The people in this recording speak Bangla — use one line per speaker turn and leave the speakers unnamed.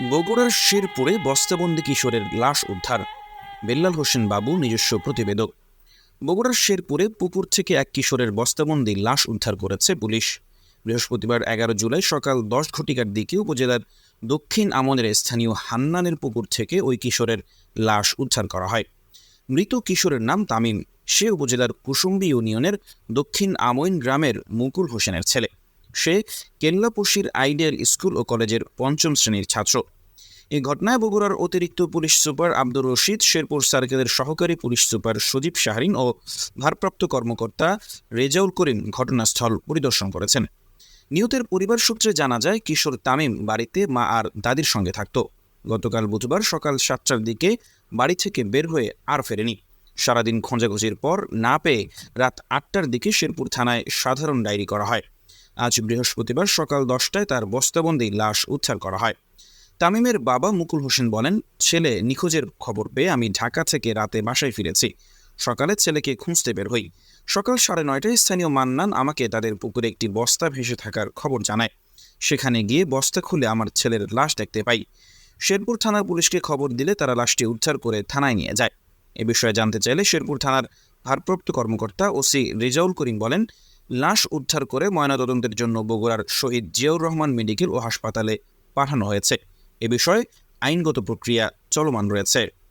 বগুড়ার শেরপুরে বস্তাবন্দি কিশোরের লাশ উদ্ধার। বেল্লাল হোসেন বাবু নিজস্ব প্রতিবেদক। বগুড়ার শেরপুরে পুকুর থেকে এক কিশোরের বস্তাবন্দি লাশ উদ্ধার করেছে পুলিশ। বৃহস্পতিবার এগারো জুলাই সকাল দশ ঘটিকার দিকে উপজেলার দক্ষিণ আমনের স্থানীয় হান্নানের পুকুর থেকে ওই কিশোরের লাশ উদ্ধার করা হয়। মৃত কিশোরের নাম তামিম। সে উপজেলার কুসুম্বি ইউনিয়নের দক্ষিণ আমইন গ্রামের মুকুল হোসেনের ছেলে। সে কেল্লাপশির আইডিয়াল স্কুল ও কলেজের পঞ্চম শ্রেণির ছাত্র। এই ঘটনায় বগুড়ার অতিরিক্ত পুলিশ সুপার আব্দুর রশিদ, শেরপুর সার্কেলের সহকারী পুলিশ সুপার সজীব শাহরিন ও ভারপ্রাপ্ত কর্মকর্তা রেজাউল করিম ঘটনাস্থল পরিদর্শন করেছেন। নিহতের পরিবার সূত্রে জানা যায়, কিশোর তামিম বাড়িতে মা আর দাদির সঙ্গে থাকত। গতকাল বুধবার সকাল সাতটার দিকে বাড়ি থেকে বের হয়ে আর ফেরেনি। সারাদিন খোঁজাখুঁজির পর না পেয়ে রাত আটটার দিকে শেরপুর থানায় সাধারণ ডায়েরি করা হয়। আজ বৃহস্পতিবার সকাল দশটায় তার বস্তাবন্দি লাশ উদ্ধার করা হয়। তামিমের বাবা মুকুল হোসেন বলেন, ছেলে নিখোঁজের খবর পেয়ে আমি ঢাকা থেকে রাতে বাসায় ফিরেছি। সকালে ছেলেকে খুঁজতে বের হই। সকাল সাড়ে নয়টায় স্থানীয় মান্নান আমাকে তাদের পুকুরে একটি বস্তা ভেসে থাকার খবর জানায়। সেখানে গিয়ে বস্তা খুলে আমার ছেলের লাশ দেখতে পাই। শেরপুর থানার পুলিশকে খবর দিলে তারা লাশটি উদ্ধার করে থানায় নিয়ে যায়। এ বিষয়ে জানতে চাইলে শেরপুর থানার ভারপ্রাপ্ত কর্মকর্তা ওসি রেজাউল করিম বলেন লাশ উদ্ধার করে ময়নাতদন্তের জন্য বগুড়ার শহীদ জিয়াউর রহমান মেডিকেল ও হাসপাতালে পাঠানো হয়েছে। এ বিষয়ে আইনগত প্রক্রিয়া চলমান রয়েছে।